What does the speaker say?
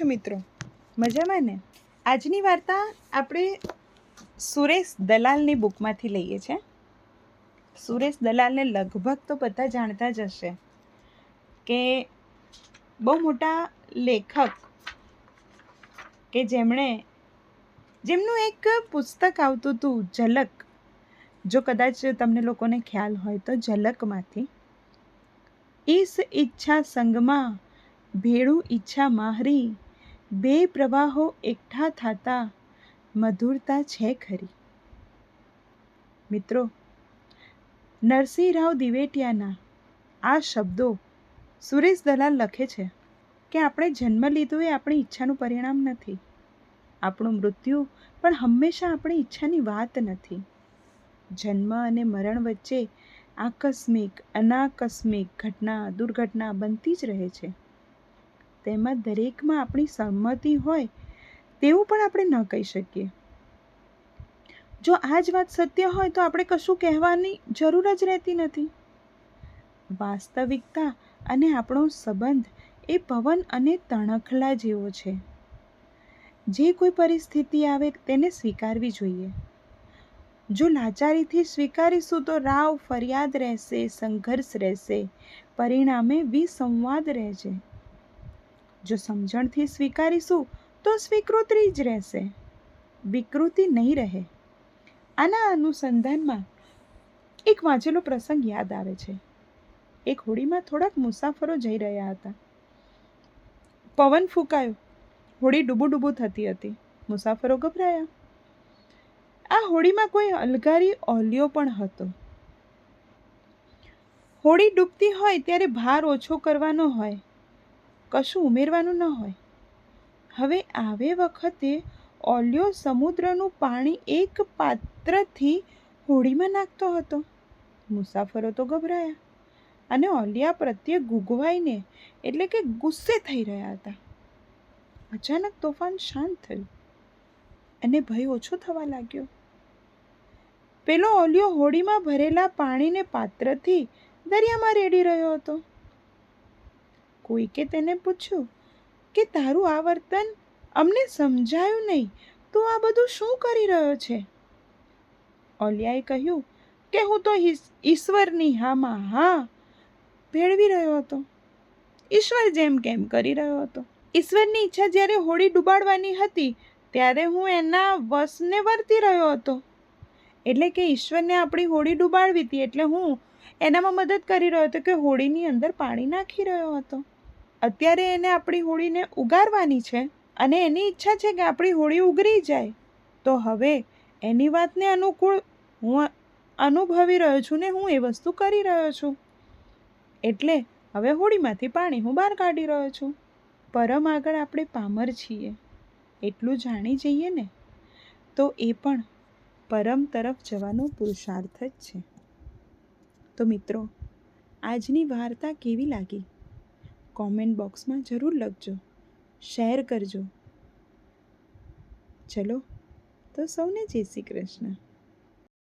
છો મિત્રો? મજામાં ને? આજની વાર્તા આપણે સુરેશ દલાલની બુકમાંથી લઈએ છીએ સુરેશ દલાલને લગભગ તો બધા જાણતા જ હશે કે બહુ મોટા લેખક કે જેમણે, જેમનું એક પુસ્તક આવતું હતું, ઝલક. જો કદાચ તમને લોકોને ખ્યાલ હોય તો ઝલકમાંથી. ઈસ ઈચ્છા સંગમાં ભેળું ઈચ્છા માહરી બે પ્રવાહો એકઠા થતા મધુરતા છે ખરી. મિત્રો, નરસિંહરાવ દિવેટિયાના આ શબ્દો સુરેશ દલાલ લખે છે કે આપણે જન્મ લીધો એ આપણી ઈચ્છાનું પરિણામ નથી. આપણું મૃત્યુ પણ હંમેશા આપણી ઈચ્છાની વાત નથી. જન્મ અને મરણ વચ્ચે આકસ્મિક, અનાકસ્મિક ઘટના, દુર્ઘટના બનતી જ રહે છે. તેમાં દરેકમાં આપણી સંમતિ હોય, તેવું પણ આપણે ન કહી શકીએ. જો આ જ વાત સત્ય હોય તો આપણે કશું કહેવાની જરૂર જ રહેતી નથી. વાસ્તવિકતા અને આપણો સંબંધ એ પવન અને તણખલા જેવો છે. જે કોઈ પરિસ્થિતિ આવે તેને સ્વીકારવી જોઈએ. જો લાચારીથી સ્વીકારીશું તો રાવ ફરિયાદ રહેશે, સંઘર્ષ રહેશે, પરિણામે વિસંવાદ રહેશે. જો સમજણથી સ્વીકારીશું, તો સ્વીકૃતિ જ રહેશે. વિકૃતિ નહીં રહે. આના અનુસંધાનમાં એક વાંચેલો પ્રસંગ યાદ આવે છે. એક હોડીમાં થોડાક મુસાફરો જઈ રહ્યા હતા. પવન ફૂંકાયો. હોડી ડૂબું ડૂબું થતી હતી. મુસાફરો ગભરાયા. આ હોડીમાં કોઈ અલગારી ઓલિયો પણ હતો. હોડી ડૂબતી હોય ત્યારે ભાર ઓછો કરવાનો હોય. કશું ઉમેરવાનું ન હોય. હવે આવે વખતે ઓલિયો સમુદ્રનું પાણી એક પાત્રથી હોડીમાં નાખતો હતો. મુસાફરો તો ગભરાયા અને ઓલિયા પ્રત્યે ગુગવાઈને એટલે કે ગુસ્સે થઈ રહ્યા હતા. અચાનક તોફાન શાંત થયું અને ભય ઓછો થવા લાગ્યો. પેલો ઓલિયો હોડીમાં ભરેલા પાણીને પાત્રથી દરિયામાં રેડી રહ્યો હતો. કોઈકે તેને પૂછ્યું કે તારું આ વર્તન અમને સમજાયું નહીં, તો આ બધું શું કરી રહ્યો છે? ઓલિયાએ કહ્યું કે હું તો ઈશ્વરની હામાં, હા, ભેળવી રહ્યો હતો. ઈશ્વર જેમ કેમ કરી રહ્યો હતો? ઈશ્વરની ઈચ્છા જ્યારે હોડી ડૂબાડવાની હતી, ત્યારે હું એના વશને વર્તી રહ્યો હતો. એટલે કે ઈશ્વરને આપણી હોડી ડૂબાડવી હતી, એટલે હું એનામાં મદદ કરી રહ્યો હતો કે હોડીની અંદર પાણી નાખી રહ્યો હતો. અત્યારે એને આપણી હોળીને ઉગારવાની છે અને એની ઈચ્છા છે કે આપણી હોળી ઉગરી જાય. તો હવે એની વાતને અનુકૂળ હું અનુભવી રહ્યો છું ને હું એ વસ્તુ કરી રહ્યો છું. એટલે હવે હોળીમાંથી પાણી હું બહાર કાઢી રહ્યો છું. પરમ આગળ આપણે પામર છીએ. એટલું જાણી જઈએ ને, તો એ પણ પરમ તરફ જવાનો પુરુષાર્થ જ છે. તો મિત્રો, આજની વાર્તા કેવી લાગી? કોમેન્ટ બોક્સમાં જરૂર લખજો. શેર કરજો. ચલો તો સૌને જય શ્રી કૃષ્ણ.